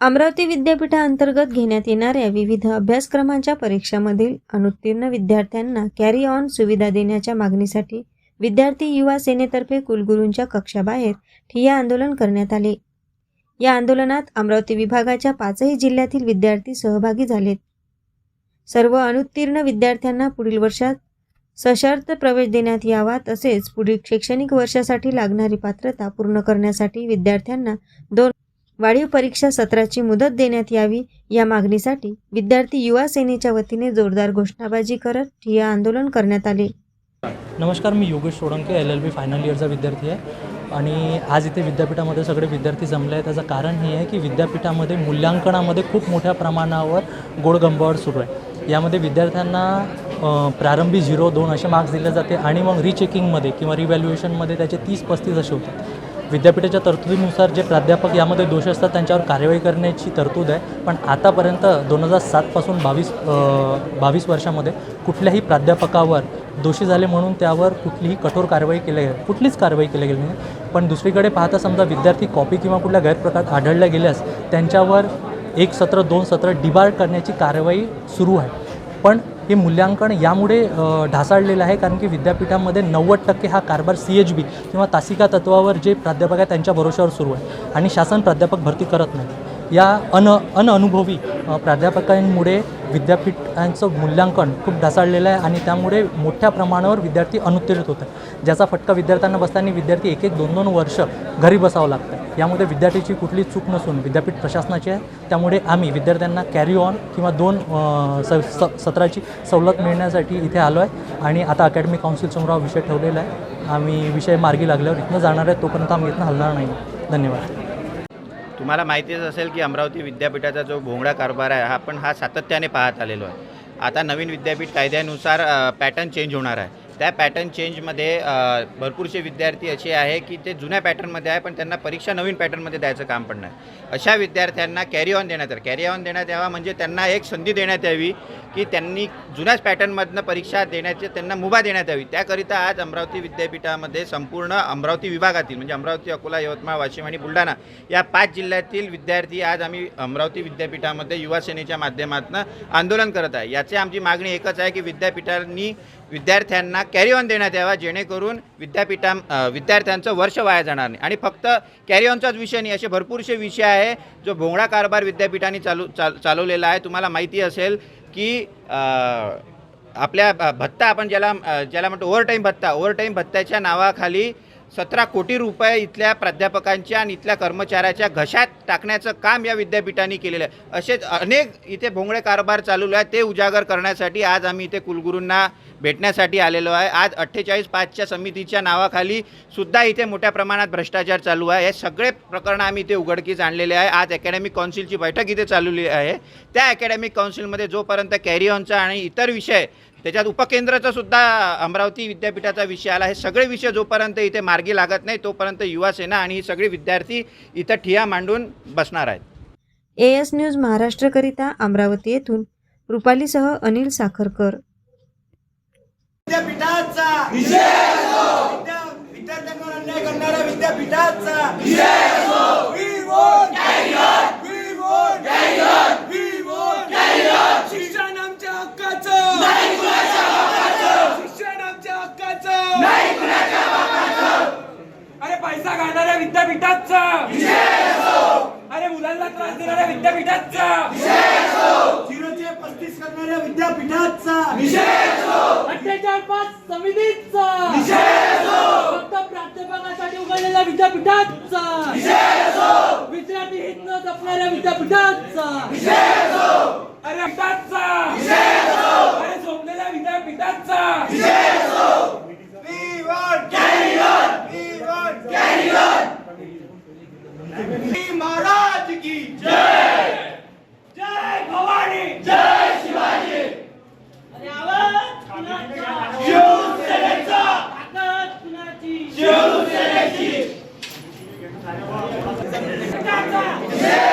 अमरावती विद्यापीठाअंतर्गत घेण्यात येणाऱ्या विविध अभ्यासक्रमांच्या परीक्षामधील अनुत्तीर्ण विद्यार्थ्यांना कॅरी ऑन सुविधा देण्याच्या मागणीसाठी विद्यार्थी युवा सेनेतर्फे कुलगुरूंच्या कक्षाबाहेर ठिय्या आंदोलन करण्यात आले. या आंदोलनात अमरावती विभागाच्या पाचही जिल्ह्यातील विद्यार्थी सहभागी झालेत. सर्व अनुत्तीर्ण विद्यार्थ्यांना पुढील वर्षात सशर्त प्रवेश देण्यात यावा तसेच पुढील शैक्षणिक वर्षासाठी लागणारी पात्रता पूर्ण करण्यासाठी विद्यार्थ्यांना दोन वाढीव परीक्षा सत्राची मुदत देण्यात यावी या मागणीसाठी विद्यार्थी युवा सेनेच्या वतीने जोरदार घोषणाबाजी करत ठिय्या आंदोलन करण्यात आले. नमस्कार मी Yogesh Solanke L L B final इयरचा विद्यार्थी आहे. आणि आज इथे विद्यापीठामध्ये सगळे विद्यार्थी जमले आहेत. त्याचं कारण हे आहे की विद्यापीठामध्ये मूल्यांकनामध्ये खूप मोठ्या प्रमाणावर गोडगंबावर सुरू आहे. यामध्ये विद्यार्थ्यांना प्रारंभी झिरो दोन असे मार्क्स दिले जाते आणि मग रिचेकिंगमध्ये किंवा रिव्हॅल्युएशनमध्ये त्याचे तीस पस्तीस असे होतात. विद्यापीठाच्या तरतुदीनुसार जे प्राध्यापक यामध्ये दोष असतात त्यांच्यावर कारवाई करण्याची तरतूद आहे. पण आतापर्यंत दोन हजार सातपासून बावीस बावीस वर्षामध्ये कुठल्याही प्राध्यापकावर दोषी झाले म्हणून त्यावर कुठलीही कठोर कारवाई केली गेली कुठलीच कारवाई केली गेली नाही. पण दुसरीकडे पाहता समजा विद्यार्थी कॉपी किंवा कुठल्या गैरप्रकार आढळल्या गेल्यास त्यांच्यावर एक सत्र दोन सत्र डिबार करण्याची कारवाई सुरू आहे. पण हे मूल्यांकन यामुळे ढासाळलेलं आहे. कारण की विद्यापीठामध्ये नव्वद टक्के हा कारभार सी एच बी किंवा तासिका तत्वावर जे प्राध्यापक आहे त्यांच्या भरोश्यावर सुरू आहे. आणि शासन प्राध्यापक भरती करत नाही. या अन अनअनुभवी प्राध्यापकांमुळे विद्यापीठांचं मूल्यांकन खूप ढासाळलेलं आहे आणि त्यामुळे मोठ्या प्रमाणावर विद्यार्थी अनुत्तीर्णित होत ज्याचा फटका विद्यार्थ्यांना बसताना विद्यार्थी एक एक दोन दोन वर्ष घरी बसावं लागतं. यामध्ये विद्यार्थ्याची कुठली चूक नसून विद्यापीठ प्रशासनाची आहे. त्यामुळे आम्ही विद्यार्थ्यांना कॅरी ऑन किंवा दोन स स- सत्राची सवलत मिळण्यासाठी इथे आलो आहे. आणि आता अकॅडमी काउन्सिलसमोर हा विषय ठेवलेला आहे. आम्ही विषय मार्गी लागल्यावर इथनं जाणार आहे. तोपर्यंत आम्ही इथनं हलणार नाही. धन्यवाद. तुम्हाला माहितीच असेल की अमरावती विद्यापीठाचा जो भोंगडा कारभार आहे हा आपण हा सातत्याने पाहत आलेलो आहे. आता नवीन विद्यापीठ कायद्यानुसार पॅटर्न चेंज होणार आहे. त्या पॅटर्न चेंजमध्ये भरपूरसे विद्यार्थी असे आहे की ते जुन्या पॅटर्नमध्ये आहे पण त्यांना परीक्षा नवीन पॅटर्नमध्ये द्यायचं काम पडणार अशा विद्यार्थ्यांना कॅरी ऑन देण्यात यावं. कॅरी ऑन देण्यात यावा म्हणजे त्यांना एक संधी देण्यात यावी की त्यांनी जुन्याच पॅटर्नमधनं परीक्षा देण्याची त्यांना मुभा देण्यात यावी. त्याकरिता आज अमरावती विद्यापीठामध्ये संपूर्ण अमरावती विभागातील म्हणजे अमरावती अकोला यवतमाळ वाशिम आणि बुलढाणा या पाच जिल्ह्यातील विद्यार्थी आज आम्ही अमरावती विद्यापीठामध्ये युवासेनेच्या माध्यमातून आंदोलन करत आहे. याची आमची मागणी एकच आहे की विद्यापीठांनी विद्यार्थ्यांना कॅरी ऑन देण्यात यावा जेणेकरून विद्यापीठा विद्यार्थ्यांचं वर्ष वाया जाणार नाही. आणि फक्त कॅरी ऑनचाच विषय नाही असे भरपूरसे विषय आहे जो भोंगडा कारभार विद्यापीठाने चालू चाल चालवलेला आहे. तुम्हाला माहिती असेल की आपल्या भत्ता आपण ज्याला ज्याला म्हणतो ओव्हरटाईम भत्ता. ओव्हरटाईम भत्त्याच्या नावाखाली सतरा कोटी रुपये इथल्या प्राध्यापकांच्या आणि इथल्या कर्मचाऱ्याच्या घशात टाकण्याचं काम या विद्यापीठाने केलेलं आहे. असेच अनेक इथे भोंगळे कारभार चालू आहे. ते उजागर करण्यासाठी आज आम्ही इथे कुलगुरूंना भेटण्यासाठी आलेलो आहे. आज अठ्ठेचाळीस पाचच्या समितीच्या नावाखाली सुद्धा इथे मोठ्या प्रमाणात भ्रष्टाचार चालू आहे. हे सगळे प्रकरणं आम्ही इथे उघडकीस आणलेले आहे. आज अकॅडमिक काउन्सिलची बैठक इथे चालवली आहे. त्या अकॅडमिक काउन्सिलमध्ये जोपर्यंत कॅरी ऑनचा आणि इतर विषय त्याच्यात उपकेंद्राचा सुद्धा अमरावती विद्यापीठाचा विषय आला. हे सगळे विषय जोपर्यंत इथे मार्गी लागत नाही तोपर्यंत युवा सेना आणि ही सगळी विद्यार्थी इथं ठिया मांडून बसणार आहेत. ए एस न्यूज महाराष्ट्रकरिता अमरावती येथून रुपालीसह अनिल साखरकर. विद्यापीठाचा विद्या- विद्यार्थ्यांवर अन्याय करणाऱ्या विद्यापीठाचा. विद्यापीठाचा. अरे मुलांना त्रास देणाऱ्या विद्यापीठाचा. पस्तीस करणाऱ्या विद्यापीठाचा. अठ्ठेचाळीस पाच समितीचा. फक्त प्राध्यापकासाठी उघडलेल्या विद्यापीठाचा. विद्यार्थी हित न जपणाऱ्या विद्यापीठाचा. अरे पीठाचा अरे झोपलेल्या विद्यापीठाचा. Yeah.